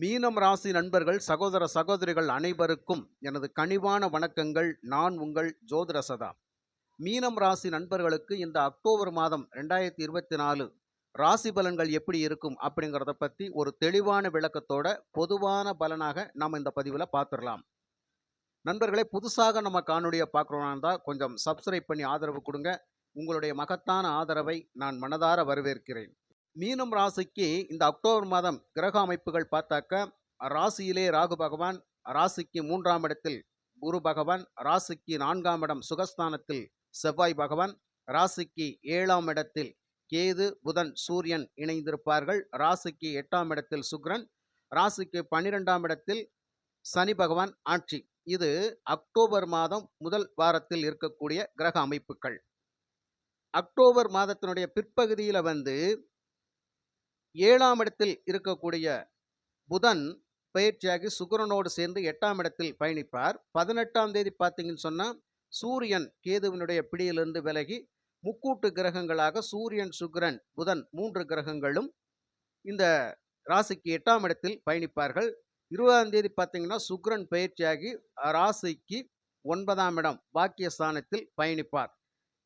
மீனம் ராசி நண்பர்கள் சகோதர சகோதரிகள் அனைவருக்கும் எனது கனிவான வணக்கங்கள். நான் உங்கள் ஜோதிரசதா மீனம் ராசி நண்பர்களுக்கு இந்த அக்டோபர் மாதம் ரெண்டாயிரத்தி இருபத்தி நாலு ராசி பலன்கள் எப்படி இருக்கும் அப்படிங்கிறத பற்றி ஒரு தெளிவான விளக்கத்தோட பொதுவான பலனாக நாம் இந்த பதிவில் பார்த்துடலாம் நண்பர்களே புதுசாக நம்ம காணொலியை பார்க்குறோம்னா இருந்தால் கொஞ்சம் சப்ஸ்கிரைப் பண்ணி ஆதரவு கொடுங்க. உங்களுடைய மகத்தான ஆதரவை நான் மனதார வரவேற்கிறேன். மீனம் ராசிக்கு இந்த அக்டோபர் மாதம் கிரக அமைப்புகள் பார்த்தாக்க ராசியிலே ராகு பகவான் ராசிக்கு மூன்றாம் இடத்தில் குரு பகவான் ராசிக்கு நான்காம் இடம் சுகஸ்தானத்தில் செவ்வாய் பகவான் ராசிக்கு ஏழாம் இடத்தில் கேது புதன் சூரியன் இணைந்திருப்பார்கள். ராசிக்கு எட்டாம் இடத்தில் சுக்ரன் ராசிக்கு பன்னிரெண்டாம் இடத்தில் சனி பகவான் ஆட்சி. இது அக்டோபர் மாதம் முதல் வாரத்தில் இருக்கக்கூடிய கிரக அமைப்புகள். அக்டோபர் மாதத்தினுடைய பிற்பகுதியில் வந்து ஏழாம் இடத்தில் இருக்கக்கூடிய புதன் பயிற்சியாகி சுக்கரனோடு சேர்ந்து எட்டாம் இடத்தில் பயணிப்பார். பதினெட்டாம் தேதி பார்த்தீங்கன்னு சொன்னால் சூரியன் கேதுவினுடைய பிடியிலிருந்து விலகி முக்கூட்டு கிரகங்களாக சூரியன் சுக்கிரன் புதன் மூன்று கிரகங்களும் இந்த ராசிக்கு எட்டாம் இடத்தில் பயணிப்பார்கள். இருபதாம் தேதி பார்த்தீங்கன்னா சுக்கிரன் பயிற்சியாகி ராசிக்கு ஒன்பதாம் இடம் பாக்கியஸ்தானத்தில் பயணிப்பார்.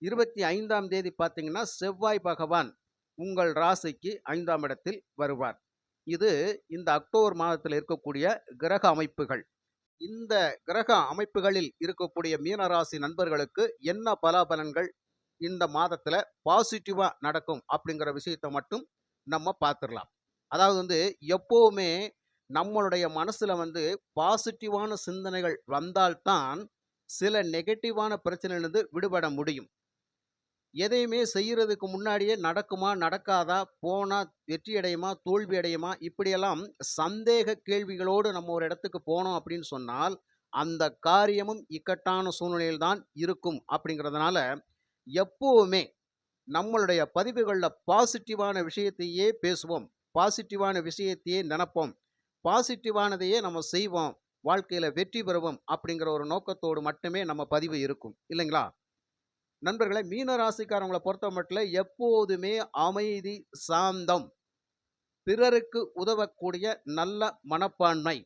இருபத்தி ஐந்தாம் தேதி பார்த்தீங்கன்னா செவ்வாய் பகவான் உங்கள் ராசிக்கு ஐந்தாம் இடத்தில் வருவார். இது இந்த அக்டோபர் மாதத்தில் இருக்கக்கூடிய கிரக அமைப்புகள். இந்த கிரக அமைப்புகளில் இருக்கக்கூடிய மீனராசி நண்பர்களுக்கு என்ன பலாபலன்கள் இந்த மாதத்தில் பாசிட்டிவாக நடக்கும் அப்படிங்கிற விஷயத்தை மட்டும் நம்ம பார்த்துடலாம். அதாவது வந்து எப்போவுமே நம்மளுடைய மனசில் வந்து பாசிட்டிவான சிந்தனைகள் வந்தால்தான் சில நெகட்டிவான பிரச்சனையிலிருந்து விடுபட முடியும். எதையுமே செய்கிறதுக்கு முன்னாடியே நடக்குமா நடக்காதா போனால் வெற்றி அடையுமா தோல்வி அடையுமா இப்படியெல்லாம் சந்தேக கேள்விகளோடு நம்ம ஒரு இடத்துக்கு போனோம் அப்படின்னு சொன்னால் அந்த காரியமும் இக்கட்டான சூழ்நிலையில் தான் இருக்கும் அப்படிங்கிறதுனால எப்போவுமே நம்மளுடைய பதிவுகளில் பாசிட்டிவான விஷயத்தையே பேசுவோம் பாசிட்டிவான விஷயத்தையே நினப்போம் பாசிட்டிவானதையே நம்ம செய்வோம் வாழ்க்கையில் வெற்றி பெறுவோம் அப்படிங்கிற ஒரு நோக்கத்தோடு மட்டுமே நம்ம பதிவு இருக்கும். இல்லைங்களா? நண்பர்களை மீன ராசிக்காரவங்களை பொறுத்த மட்டும் எப்போதுமே அமைதி சாந்தம். பிறருக்கு உதவக்கூடிய நல்ல மனப்பான்மை.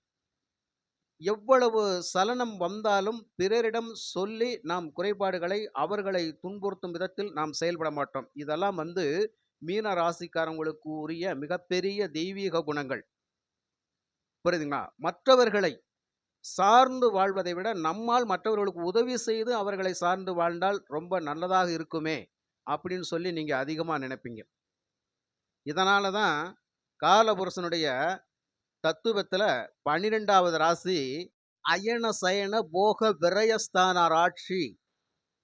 எவ்வளவு சலனம் வந்தாலும் பிறரிடம் சொல்லி நாம் குறைபாடுகளை அவர்களை துன்புறுத்தும் விதத்தில் நாம் செயல்பட மாட்டோம். இதெல்லாம் வந்து மீன ராசிக்காரங்களுக்கு உரிய மிகப்பெரிய தெய்வீக குணங்கள். புரியுதுங்களா? மற்றவர்களை சார்ந்து வாழ்வதை விட நம்மால் மற்றவர்களுக்கு உதவி செய்து அவர்களை சார்ந்து வாழ்ந்தால் ரொம்ப நல்லதாக இருக்குமே அப்படின்னு சொல்லி நீங்கள் அதிகமாக நினைப்பீங்க. இதனால தான் காலபுருஷனுடைய தத்துவத்தில் பன்னிரெண்டாவது ராசி அயன சயன போக விரயஸ்தான ராட்சி.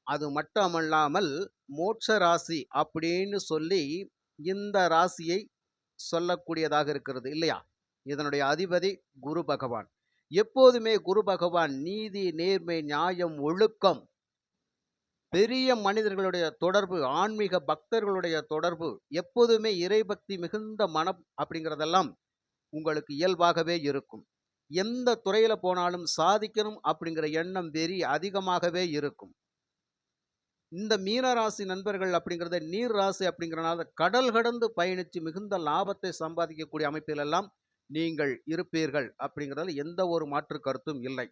அது மட்டுமல்லாமல் மோட்ச ராசி அப்படின்னு சொல்லி இந்த ராசியை சொல்லக்கூடியதாக இருக்கிறது இல்லையா? இதனுடைய அதிபதி குரு பகவான். எப்போதுமே குரு பகவான் நீதி நேர்மை நியாயம் ஒழுக்கம் பெரிய மனிதர்களுடைய தொடர்பு ஆன்மீக பக்தர்களுடைய தொடர்பு எப்போதுமே இறைபக்தி மிகுந்த மனம் அப்படிங்கிறதெல்லாம் உங்களுக்கு இயல்பாகவே இருக்கும். எந்த துறையில போனாலும் சாதிக்கணும் அப்படிங்கிற எண்ணம் வெறி அதிகமாகவே இருக்கும். இந்த மீனராசி நண்பர்கள் அப்படிங்கிறத நீர் ராசி அப்படிங்கிறனால கடல் கடந்து பயணித்து மிகுந்த லாபத்தை சம்பாதிக்கக்கூடிய அமைப்பிலெல்லாம் நீங்கள் இருப்பீர்கள் அப்படிங்கிறதுல எந்த ஒரு மாற்று கருத்தும் இல்லை.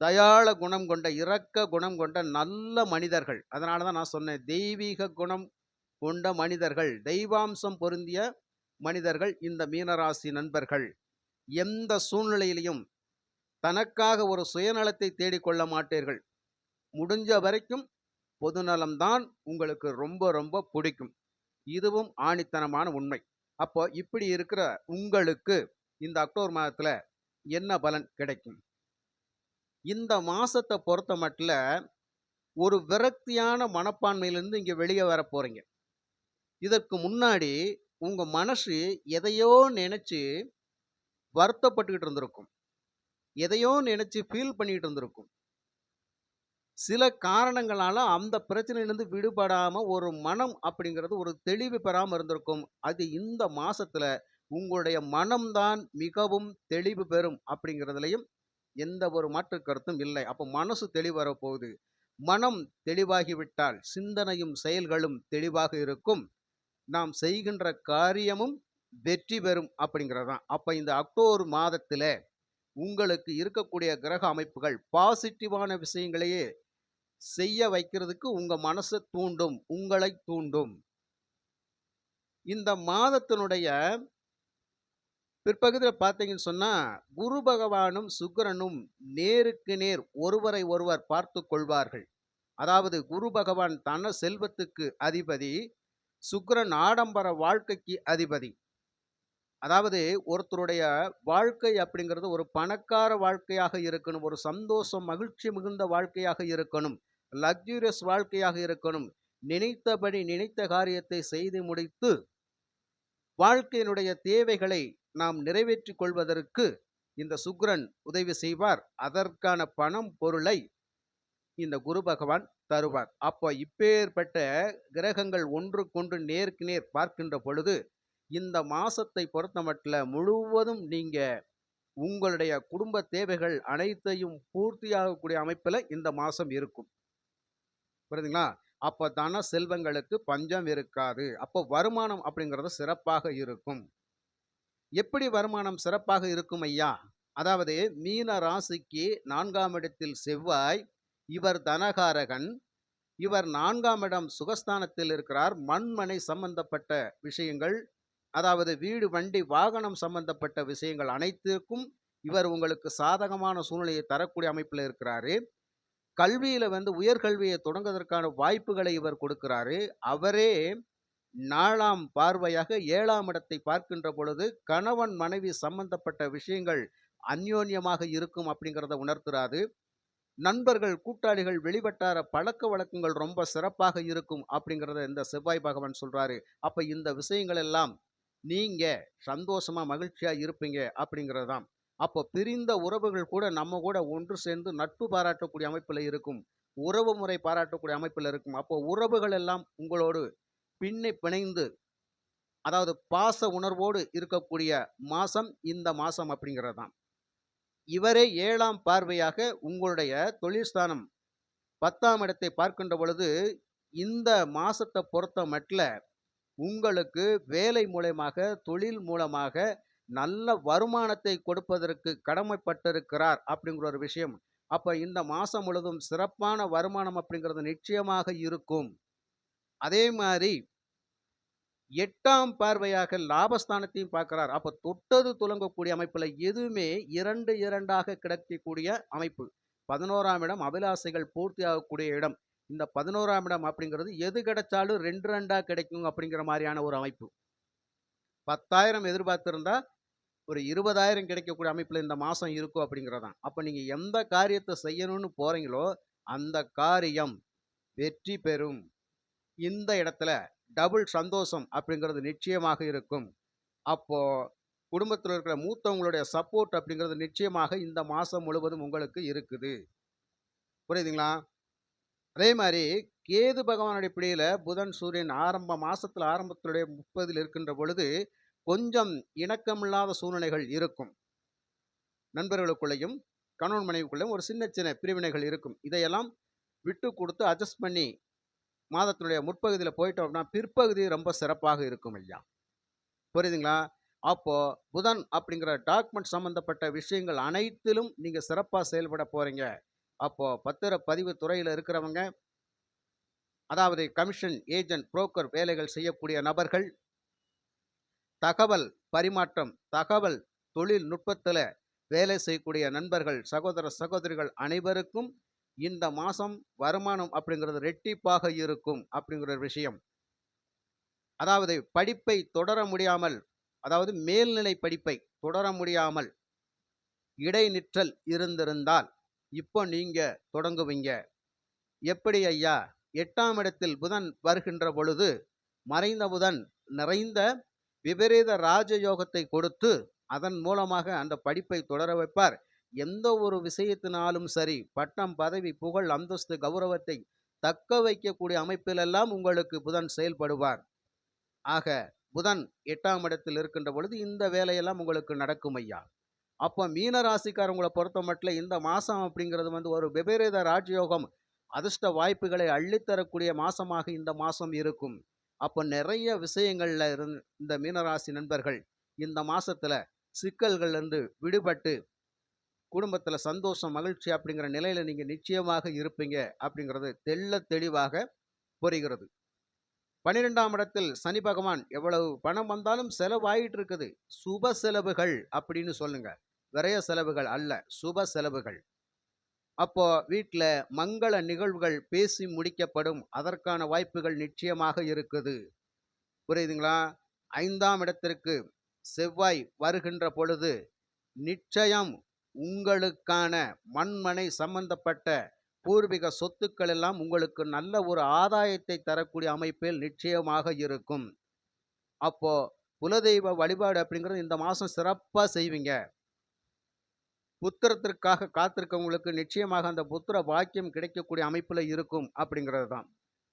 தயாள குணம் கொண்ட இரக்க குணம் கொண்ட நல்ல மனிதர்கள். அதனால தான் நான் சொன்னேன் தெய்வீக குணம் கொண்ட மனிதர்கள் தெய்வாம்சம் பொருந்திய மனிதர்கள் இந்த மீனராசி நண்பர்கள். எந்த சூழ்நிலையிலையும் தனக்காக ஒரு சுயநலத்தை தேடிக்கொள்ள மாட்டீர்கள். முடிஞ்ச வரைக்கும் பொதுநலம்தான் உங்களுக்கு ரொம்ப ரொம்ப பிடிக்கும். இதுவும் ஆணித்தனமான உண்மை. அப்போ இப்படி இருக்கிற உங்களுக்கு இந்த அக்டோபர் மாதத்தில் என்ன பலன் கிடைக்கும்? இந்த மாதத்தை பொறுத்த மட்டும் ஒரு விரக்தியான மனப்பான்மையிலேருந்து இங்கே வெளியே வர போகிறீங்க இதற்கு முன்னாடி உங்கள் மனசு எதையோ நினச்சி வருத்தப்பட்டுக்கிட்டு இருந்திருக்கும். எதையோ நினச்சி ஃபீல் பண்ணிக்கிட்டு இருந்திருக்கும். சில காரணங்களால அந்த பிரச்சனையிலேருந்து விடுபடாமல் ஒரு மனம் அப்படிங்கிறது ஒரு தெளிவு பெறாமல் இருந்திருக்கும். அது இந்த மாசத்துல உங்களுடைய மனம்தான் மிகவும் தெளிவு பெறும் அப்படிங்கிறதுலையும் எந்த ஒரு மாற்று கருத்தும் இல்லை. அப்போ மனசு தெளிவர வரப்போகுது. மனம் தெளிவாகிவிட்டால் சிந்தனையும் செயல்களும் தெளிவாக இருக்கும். நாம் செய்கின்ற காரியமும் வெற்றி பெறும் அப்படிங்கிறது தான் அப்போ இந்த அக்டோபர் மாதத்தில் உங்களுக்கு இருக்கக்கூடிய கிரக அமைப்புகள் பாசிட்டிவான விஷயங்களையே செய்ய வைக்கிறதுக்கு உங்க மனசை தூண்டும் உங்களை தூண்டும். இந்த மாதத்தினுடைய பிற்பகுதியில் பார்த்தீங்கன்னு சொன்னா குரு பகவானும் சுக்கிரனும் நேருக்கு நேர் ஒருவரை ஒருவர் பார்த்து கொள்வார்கள். அதாவது குரு பகவான் தன செல்வத்துக்கு அதிபதி சுக்கிரன் ஆடம்பர வாழ்க்கைக்கு அதிபதி. அதாவது ஒருத்தருடைய வாழ்க்கை அப்படிங்கிறது ஒரு பணக்கார வாழ்க்கையாக இருக்கணும் ஒரு சந்தோஷம் மகிழ்ச்சி மிகுந்த வாழ்க்கையாக இருக்கணும். லக்ஸூரியஸ் வாழ்க்கையாக இருக்கணும். நினைத்தபடி நினைத்த காரியத்தை செய்து முடித்து வாழ்க்கையினுடைய தேவைகளை நாம் நிறைவேற்றி கொள்வதற்கு இந்த சுக்ரன் உதவி செய்வார். அதற்கான பணம் பொருளை இந்த குரு பகவான் தருவார். அப்போ இப்பேற்பட்ட கிரகங்கள் ஒன்றுக்கொன்று நேருக்கு நேர் பார்க்கின்ற பொழுது இந்த மாசத்தை பொறுத்தமட்டில் முழுவதும் நீங்க உங்களுடைய குடும்ப தேவைகள் அனைத்தையும் பூர்த்தியாகக்கூடிய அமைப்பில் இந்த மாசம் இருக்கும். புரியுதுங்களா? அப்போ தன செல்வங்களுக்கு பஞ்சம் இருக்காது. அப்போ வருமானம் அப்படிங்கிறது சிறப்பாக இருக்கும். எப்படி வருமானம் சிறப்பாக இருக்கும் ஐயா? அதாவது மீன ராசிக்கு நான்காம் இடத்தில் செவ்வாய் இவர் தனகாரகன் இவர் நான்காம் இடம் சுகஸ்தானத்தில் இருக்கிறார். மண்மனை சம்பந்தப்பட்ட விஷயங்கள் அதாவது வீடு வண்டி வாகனம் சம்பந்தப்பட்ட விஷயங்கள் அனைத்திற்கும் இவர் உங்களுக்கு சாதகமான சூழ்நிலையை தரக்கூடிய அமைப்பில் இருக்கிறாரு. கல்வியில் வந்து உயர்கல்வியை தொடங்குவதற்கான வாய்ப்புகளை இவர் கொடுக்கிறாரு. அவரே நாலாம் பார்வையாக ஏழாம் இடத்தை பார்க்கின்ற பொழுது கணவன் மனைவி சம்பந்தப்பட்ட விஷயங்கள் அந்யோன்யமாக இருக்கும் அப்படிங்கிறத உணர்த்துறாரு. நண்பர்கள் கூட்டாளிகள் வெளிவட்டார பழக்க வழக்கங்கள் ரொம்ப சிறப்பாக இருக்கும் அப்படிங்கிறத இந்த செவ்வாய் பகவான் சொல்றாரு. அப்ப இந்த விஷயங்கள் எல்லாம் நீங்க சந்தோஷமா மகிழ்ச்சியா இருப்பீங்க அப்படிங்கிறது தான் அப்போ பிரிந்த உறவுகள் கூட நம்ம கூட ஒன்று சேர்ந்து நட்பு பாராட்டக்கூடிய அமைப்பில் இருக்கும். உறவு முறை பாராட்டக்கூடிய அமைப்பில் இருக்கும். அப்போ உறவுகள் எல்லாம் உங்களோடு பின்னை பிணைந்து அதாவது பாச உணர்வோடு இருக்கக்கூடிய மாசம் இந்த மாசம் அப்படிங்கிறது தான் இவரே ஏழாம் பார்வையாக உங்களுடைய தொழில்ஸ்தானம் பத்தாம் இடத்தை பார்க்கின்ற பொழுது இந்த மாசத்தை பொறுத்த மட்டில் உங்களுக்கு வேலை மூலயமாக தொழில் மூலமாக நல்ல வருமானத்தை கொடுப்பதற்கு கடமைப்பட்டிருக்கிறார் அப்படிங்கிற ஒரு விஷயம். அப்போ இந்த மாதம் முழுவதும் சிறப்பான வருமானம் அப்படிங்கிறது நிச்சயமாக இருக்கும். அதே மாதிரி எட்டாம் பார்வையாக லாபஸ்தானத்தையும் பார்க்கிறார். அப்போ தொட்டது துலங்கக்கூடிய அமைப்பில் எதுவுமே இரண்டு இரண்டாக கிடைக்கக்கூடிய அமைப்பு. பதினோராம் இடம் அபிலாசைகள் பூர்த்தியாகக்கூடிய இடம். இந்த பதினோராம் இடம் அப்படிங்கிறது எது கிடைச்சாலும் ரெண்டு ரெண்டாக கிடைக்கும் அப்படிங்கிற மாதிரியான ஒரு அமைப்பு. பத்தாயிரம் எதிர்பார்த்திருந்தா ஒரு இருபதாயிரம் கிடைக்கக்கூடிய அமைப்பில் இந்த மாதம் இருக்கும் அப்படிங்கிறதான். அப்போ நீங்கள் எந்த காரியத்தை செய்யணும்னு போகிறீங்களோ அந்த காரியம் வெற்றி பெறும். இந்த இடத்துல டபுள் சந்தோஷம் அப்படிங்கிறது நிச்சயமாக இருக்கும். அப்போ குடும்பத்தில் இருக்கிற மூத்தவங்களுடைய சப்போர்ட் அப்படிங்கிறது நிச்சயமாக இந்த மாதம் முழுவதும் உங்களுக்கு இருக்குது. புரியுதுங்களா? அதே மாதிரி கேது பகவானுடைய பிடியில் புதன் சூரியன் ஆரம்ப மாதத்தில் ஆரம்பத்தினுடைய முப்பதில் இருக்கின்ற பொழுது கொஞ்சம் இணக்கமில்லாத சூழ்நிலைகள் இருக்கும். நண்பர்களுக்குள்ளேயும் கணவன் மனைவிக்குள்ளேயும் ஒரு சின்ன சின்ன பிரிவினைகள் இருக்கும். இதையெல்லாம் விட்டு கொடுத்து அட்ஜஸ்ட் பண்ணி மாதத்தினுடைய முற்பகுதியில் போயிட்டோம் அப்படின்னா பிற்பகுதி ரொம்ப சிறப்பாக இருக்கும் ஐயா. புரியுதுங்களா? அப்போது புதன் அப்படிங்கிற டாக்குமெண்ட் சம்மந்தப்பட்ட விஷயங்கள் அனைத்திலும் நீங்கள் சிறப்பாக செயல்பட அப்போது பத்திர பதிவு துறையில் இருக்கிறவங்க அதாவது கமிஷன் ஏஜென்ட் புரோக்கர் வேலைகள் செய்யக்கூடிய நபர்கள் தகவல் பரிமாற்றம் தகவல் தொழில்நுட்பத்தில் வேலை செய்யக்கூடிய நண்பர்கள் சகோதர சகோதரிகள் அனைவருக்கும் இந்த மாதம் வருமானம் அப்படிங்கிறது ரெட்டிப்பாக இருக்கும் அப்படிங்கிற ஒரு விஷயம். அதாவது படிப்பை தொடர முடியாமல் அதாவது மேல்நிலை படிப்பை தொடர முடியாமல் இடைநிற்றல் இருந்திருந்தால் இப்போ நீங்க தொடங்குவீங்க. எப்படி ஐயா? எட்டாம் இடத்தில் புதன் வருகின்ற பொழுது மறைந்த புதன் நிறைந்த விபரீத ராஜயோகத்தை கொடுத்து அதன் மூலமாக அந்த படிப்பை தொடர வைப்பார். எந்த ஒரு விஷயத்தினாலும் சரி பட்டம் பதவி புகழ் அந்தஸ்து கௌரவத்தை தக்க வைக்கக்கூடிய அமைப்பிலெல்லாம் உங்களுக்கு புதன் செயல்படுவார். ஆக புதன் எட்டாம் இடத்தில் இருக்கின்ற பொழுது இந்த வேலையெல்லாம் உங்களுக்கு நடக்கும் ஐயா. அப்போ மீன ராசிக்காரங்களை பொறுத்த மட்டும் இந்த மாதம் அப்படிங்கிறது வந்து ஒரு விபரீத ராஜயோகம் அதிர்ஷ்ட வாய்ப்புகளை அள்ளித்தரக்கூடிய மாசமாக இந்த மாதம் இருக்கும். அப்போ நிறைய விஷயங்கள்ல இருந்து இந்த மீனராசி நண்பர்கள் இந்த மாசத்துல சிக்கல்கள்ல இருந்து விடுபட்டு குடும்பத்துல சந்தோஷம் மகிழ்ச்சி அப்படிங்கிற நிலையில நீங்க நிச்சயமாக இருப்பீங்க அப்படிங்கிறது தெள்ள தெளிவாக புரிகிறது. பன்னிரெண்டாம் இடத்தில் சனி பகவான் எவ்வளவு பணம் வந்தாலும் செலவாயிட்டு இருக்குது சுப செலவுகள் அப்படின்னு சொல்லுங்க. விரைய செலவுகள் அல்ல சுப செலவுகள். அப்போ வீட்டில் மங்கள நிகழ்வுகள் பேசி முடிக்கப்படும். அதற்கான வாய்ப்புகள் நிச்சயமாக இருக்குது. புரியுதுங்களா? ஐந்தாம் இடத்திற்கு செவ்வாய் வருகின்ற பொழுது நிச்சயம் உங்களுக்கான மண்மனை சம்பந்தப்பட்ட பூர்வீக சொத்துக்கள் எல்லாம் உங்களுக்கு நல்ல ஒரு ஆதாயத்தை தரக்கூடிய அமைப்பில் நிச்சயமாக இருக்கும். அப்போ குலதெய்வ வழிபாடு அப்படிங்கிறது இந்த மாதம் சிறப்பாக செய்வீங்க. புத்திரத்திற்காக காத்திருக்கவங்களுக்கு நிச்சயமாக அந்த புத்திர பாக்கியம் கிடைக்கக்கூடிய அமைப்பில் இருக்கும் அப்படிங்கிறது தான்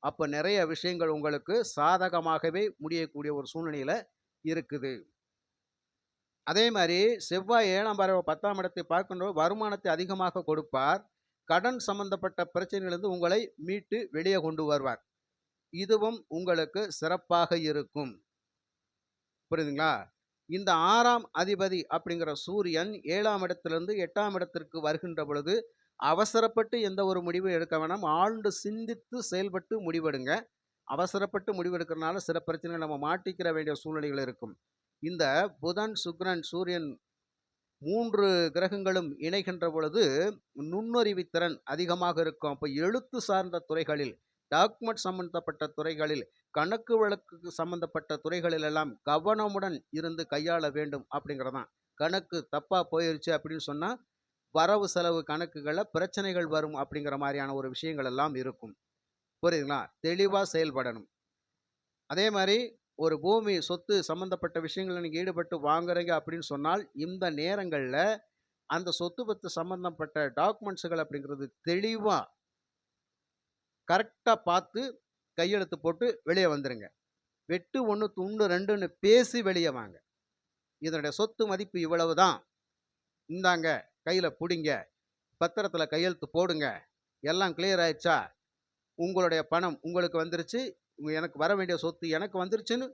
அப்போ நிறைய விஷயங்கள் உங்களுக்கு சாதகமாகவே முடியக்கூடிய ஒரு சூழ்நிலையில் இருக்குது. அதே மாதிரி செவ்வாய் ஏழாம் பறவை பத்தாம் இடத்தை பார்க்கின்ற வருமானத்தை அதிகமாக கொடுப்பார். கடன் சம்பந்தப்பட்ட பிரச்சனையிலிருந்து உங்களை மீட்டு வெளியே கொண்டு வருவார். இதுவும் உங்களுக்கு சிறப்பாக இருக்கும். புரியுதுங்களா? இந்த ஆறாம் அதிபதி அப்படிங்கிற சூரியன் ஏழாம் இடத்திலிருந்து எட்டாம் இடத்திற்கு வருகின்ற பொழுது அவசரப்பட்டு எந்த ஒரு முடிவும் எடுக்க வேணாம். ஆழ்ந்து சிந்தித்து செயல்பட்டு முடிவெடுங்க. அவசரப்பட்டு முடிவெடுக்கிறனால சில பிரச்சனைகள் நம்ம மாட்டிக்கிற வேண்டிய சூழ்நிலைகள் இருக்கும். இந்த புதன் சுக்ரன் சூரியன் மூன்று கிரகங்களும் இணைகின்ற பொழுது நுண்ணறிவு திறன் அதிகமாக இருக்கும். அப்போ எழுத்து சார்ந்த துறைகளில் டாக்குமெண்ட் சம்பந்தப்பட்ட துறைகளில் கணக்கு வழக்கு சம்பந்தப்பட்ட துறைகளில் எல்லாம் கவனமுடன் இருந்து கையாள வேண்டும் அப்படிங்கிறதான். கணக்கு தப்பாக போயிருச்சு அப்படின்னு சொன்னால் வரவு செலவு கணக்குகளில் பிரச்சனைகள் வரும் அப்படிங்கிற மாதிரியான ஒரு விஷயங்கள் எல்லாம் இருக்கும். புரியுதுங்களா? தெளிவாக செயல்படணும். அதே மாதிரி ஒரு பூமி சொத்து சம்பந்தப்பட்ட விஷயங்களில் நீங்கள் ஈடுபட்டு வாங்குறீங்க அப்படின்னு சொன்னால் இந்த நேரங்களில் அந்த சொத்து பத்து சம்பந்தப்பட்ட டாக்குமெண்ட்ஸுகள் அப்படிங்கிறது தெளிவாக கரெக்டாக பார்த்து கையெழுத்து போட்டு வெளியே வந்துடுங்க வெட்டு ஒன்று துண்டு ரெண்டுன்னு பேசி வெளியே வாங்க. இதனுடைய சொத்து மதிப்பு இவ்வளவு தான் இந்தாங்க கையில் பிடிங்க. பத்திரத்தில் கையெழுத்து போடுங்க. எல்லாம் கிளியர் ஆயிடுச்சா? உங்களுடைய பணம் உங்களுக்கு வந்துருச்சு. எனக்கு வர வேண்டிய சொத்து எனக்கு வந்துருச்சுன்னு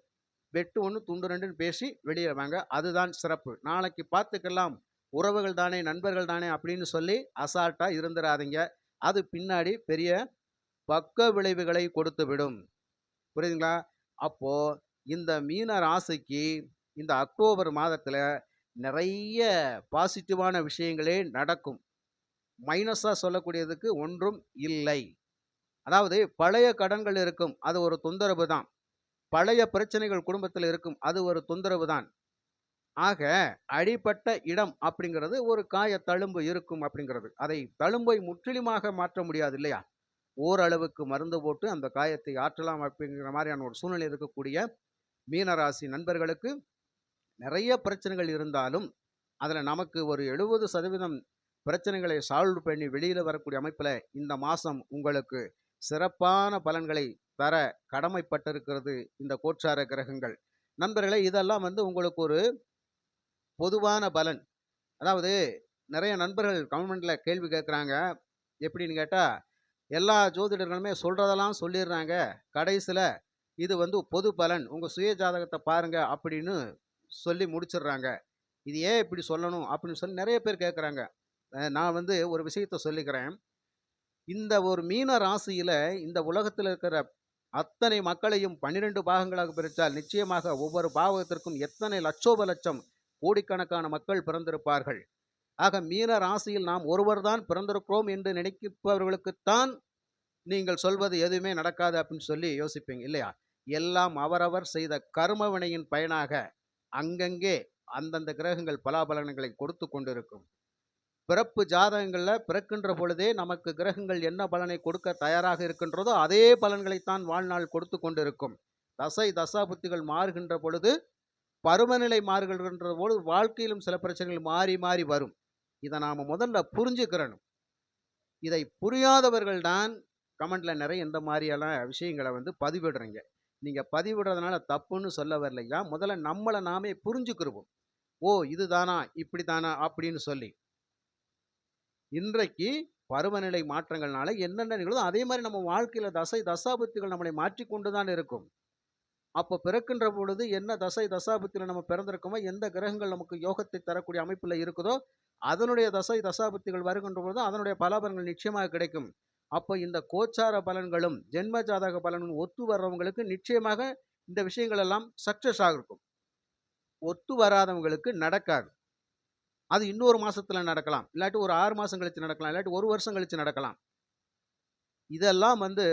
வெட்டு ஒன்று துண்டு ரெண்டுன்னு பேசி வெளியே வாங்க. அதுதான் சிறப்பு. நாளைக்கு பார்த்துக்கலாம். உறவுகள் தானே நண்பர்கள் தானே அப்படின்னு சொல்லி அசால்ட்டாக இருந்துடாதீங்க அது பின்னாடி பெரிய பக்க விளைவுகளை கொடுத்து விடும். புரியுதுங்களா? அப்போ இந்த மீன ராசிக்கு இந்த அக்டோபர் மாதத்தில் நிறைய பாசிட்டிவான விஷயங்களே நடக்கும். மைனஸாக சொல்லக்கூடியதுக்கு ஒன்றும் இல்லை. அதாவது பழைய கடன்கள் இருக்கும் அது ஒரு தொந்தரவு தான். பழைய பிரச்சனைகள் குடும்பத்தில் இருக்கும் அது ஒரு தொந்தரவு தான். ஆக அடிப்பட்ட இடம் அப்படிங்கிறது ஒரு காய தழும்பு இருக்கும் அப்படிங்கிறது. அதை தழும்பை முற்றிலுமாக மாற்ற முடியாது இல்லையா? ஓரளவுக்கு மருந்து போட்டு அந்த காயத்தை ஆற்றலாம் அப்படிங்கிற மாதிரியான ஒரு சூழ்நிலை இருக்கக்கூடிய மீனராசி நண்பர்களுக்கு நிறைய பிரச்சனைகள் இருந்தாலும் அதில் நமக்கு ஒரு எழுபது சதவீதம் பிரச்சனைகளை சால்வ் பண்ணி வெளியில் வரக்கூடிய அமைப்பில் இந்த மாதம் உங்களுக்கு சிறப்பான பலன்களை தர கடமைப்பட்டிருக்கிறது இந்த கோச்சார கிரகங்கள். நண்பர்களே இதெல்லாம் வந்து உங்களுக்கு ஒரு பொதுவான பலன். அதாவது நிறைய நண்பர்கள் கவர்மெண்ட்டில் கேள்வி கேட்குறாங்க. எப்படின்னு கேட்டால் எல்லா ஜோதிடர்களுமே சொல்கிறதெல்லாம் சொல்லிடுறாங்க. கடைசியில் இது வந்து பொது பலன். உங்கள் சுய ஜாதகத்தை பாருங்கள் அப்படின்னு சொல்லி முடிச்சிடுறாங்க. இது ஏன் இப்படி சொல்லணும் அப்படின்னு சொல்லி நிறைய பேர் கேட்குறாங்க. நான் வந்து ஒரு விஷயத்த சொல்லிக்கிறேன். இந்த ஒரு மீன ராசியில் இந்த உலகத்தில் இருக்கிற அத்தனை மக்களையும் பன்னிரெண்டு பாகங்களாக பிரித்தால் நிச்சயமாக ஒவ்வொரு பாவகத்திற்கும் எத்தனை லட்சோப லட்சம் கோடிக்கணக்கான மக்கள் பிறந்திருப்பார்கள். ஆக மீன ராசியில் நாம் ஒருவர்தான் பிறந்திருக்கிறோம் என்று நினைப்பவர்களுக்குத்தான் நீங்கள் சொல்வது எதுவுமே நடக்காது அப்படின்னு சொல்லி யோசிப்பீங்க இல்லையா? எல்லாம் அவரவர் செய்த கர்மவினையின் பயனாக அங்கங்கே அந்தந்த கிரகங்கள் பலாபலன்களை கொடுத்து கொண்டிருக்கும். பிறப்பு ஜாதகங்களில் பிறக்கின்ற பொழுதே நமக்கு கிரகங்கள் என்ன பலனை கொடுக்க தயாராக இருக்கின்றதோ அதே பலன்களைத்தான் வாழ்நாள் கொடுத்து கொண்டிருக்கும். தசை தசாபுத்திகள் மாறுகின்ற பொழுது பருவநிலை மாறுகின்ற பொழுது வாழ்க்கையிலும் சில பிரச்சனைகள் மாறி மாறி வரும். இதை நாம் முதல்ல புரிஞ்சுக்கிறணும். இதை புரியாதவர்கள் தான் கமெண்ட்ல நிறைய இந்த மாதிரியெல்லாம் விஷயங்களை வந்து பதிவிடுறீங்க. நீங்கள் பதிவிடுறதுனால தப்புன்னு சொல்ல வரலையா? முதல்ல நம்மளை நாமே புரிஞ்சுக்கிருவோம். ஓ இதுதானா? இப்படி தானா அப்படின்னு சொல்லி. இன்றைக்கு பருவநிலை மாற்றங்கள்னால என்னென்ன நிகழுதோ அதே மாதிரி நம்ம வாழ்க்கையில் தசை தசாபத்துகள் நம்மளை மாற்றிக்கொண்டு தான் இருக்கும். அப்போ பிறக்கின்ற பொழுது என்ன தசை தசாபத்தில் நம்ம பிறந்திருக்கோமோ எந்த கிரகங்கள் நமக்கு யோகத்தை தரக்கூடிய அமைப்பில் இருக்குதோ அதனுடைய தசை தசாபுத்திகள் வருகின்ற பொழுது அதனுடைய பலாபலன்கள் நிச்சயமாக கிடைக்கும். அப்போ இந்த கோச்சார பலன்களும் ஜென்ம ஜாதக பலன்களும் ஒத்து வர்றவங்களுக்கு நிச்சயமாக இந்த விஷயங்கள் எல்லாம் சக்ஸஸ் ஆகிருக்கும் ஒத்து வராதவங்களுக்கு நடக்காது. அது இன்னொரு மாசத்துல நடக்கலாம். இல்லாட்டி ஒரு ஆறு மாசம் கழிச்சு நடக்கலாம். இல்லாட்டி ஒரு வருஷம் கழிச்சு நடக்கலாம். இதெல்லாம் வந்து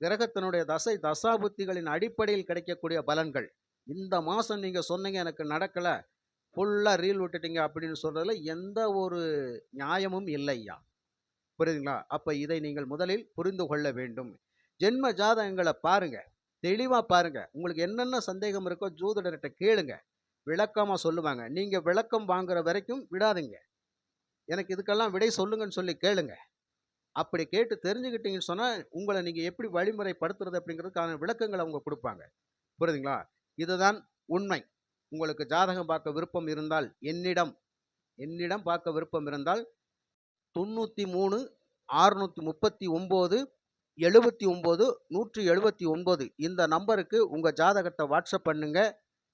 கிரகத்தினுடைய தசை தசாபுத்திகளின் அடிப்படையில் கிடைக்கக்கூடிய பலன்கள். இந்த மாதம் நீங்கள் சொன்னீங்க எனக்கு நடக்கலை. ஃபுல்லாக ரீல் விட்டுட்டீங்க அப்படின்னு சொல்கிறதுல எந்த ஒரு நியாயமும் இல்லையா புரியுதுங்களா? அப்போ இதை நீங்கள் முதலில் புரிந்து கொள்ள வேண்டும். ஜென்ம ஜாதகங்களை பாருங்கள் தெளிவாக பாருங்கள் உங்களுக்கு என்னென்ன சந்தேகம் இருக்கோ ஜோதிடர்கிட்ட கேளுங்க. விளக்கமாக சொல்லுவாங்க. நீங்கள் விளக்கம் வாங்குற வரைக்கும் விடாதீங்க. எனக்கு இதுக்கெல்லாம் விடை சொல்லுங்கன்னு சொல்லி கேளுங்க. அப்படி கேட்டு தெரிஞ்சுக்கிட்டீங்கன்னு சொன்னால் உங்களை நீங்கள் எப்படி வழிமுறைப்படுத்துறது அப்படிங்கிறதுக்கான விளக்கங்களை அவங்க கொடுப்பாங்க. புரியுதுங்களா? இதுதான் உண்மை. உங்களுக்கு ஜாதகம் பார்க்க விருப்பம் இருந்தால் என்னிடம் என்னிடம் பார்க்க விருப்பம் இருந்தால் தொண்ணூற்றி மூணு ஆறுநூற்றி முப்பத்தி ஒம்பது எழுபத்தி ஒம்பது நூற்றி எழுபத்தி ஒம்பது இந்த நம்பருக்கு உங்கள் ஜாதகத்தை வாட்ஸ்அப் பண்ணுங்க.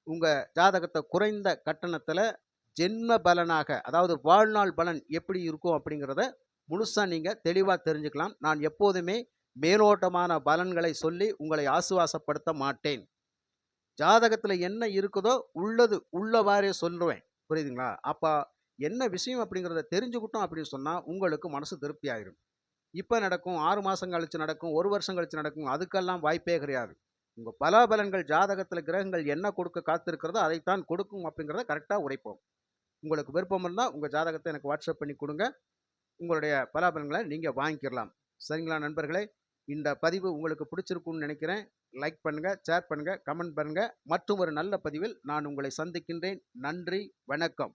உங்கள் ஜாதகத்தை குறைந்த கட்டணத்தில் ஜென்ம பலனாக அதாவது வாழ்நாள் பலன் எப்படி இருக்கும் அப்படிங்கிறத முழுசாக நீங்கள் தெளிவாக தெரிஞ்சுக்கலாம். நான் எப்போதுமே மேலோட்டமான பலன்களை சொல்லி உங்களை ஆசுவாசப்படுத்த மாட்டேன். ஜாதகத்தில் என்ன இருக்குதோ உள்ளது உள்ளவாறே சொல்லுவேன். புரியுதுங்களா? அப்போ என்ன விஷயம் அப்படிங்கிறத தெரிஞ்சுக்கிட்டோம் அப்படின்னு சொன்னால் உங்களுக்கு மனசு திருப்தி ஆயிரும் இப்போ நடக்கும் ஆறு மாதம் கழிச்சு நடக்கும் ஒரு வருஷம் கழிச்சு நடக்கும் அதுக்கெல்லாம் வாய்ப்பே கிடையாது. உங்கள் பலாபலன்கள் ஜாதகத்தில் கிரகங்கள் என்ன கொடுக்க காத்திருக்கிறதோ அதைத்தான் கொடுக்கும் அப்படிங்கிறத கரெக்டாக உரைப்போம். உங்களுக்கு விருப்பம் இருந்தால் உங்கள் ஜாதகத்தை எனக்கு வாட்ஸ்அப் பண்ணி கொடுங்க. உங்களுடைய பலாபலன்களை நீங்கள் வாங்கிக்கிடலாம் சரிங்களா நண்பர்களே? இந்த பதிவு உங்களுக்கு பிடிச்சிருக்கும்னு நினைக்கிறேன். லைக் பண்ணுங்கள் ஷேர் பண்ணுங்கள் கமெண்ட் பண்ணுங்கள் மற்றும் ஒரு நல்ல பதிவில் நான் உங்களை சந்திக்கின்றேன். நன்றி வணக்கம்.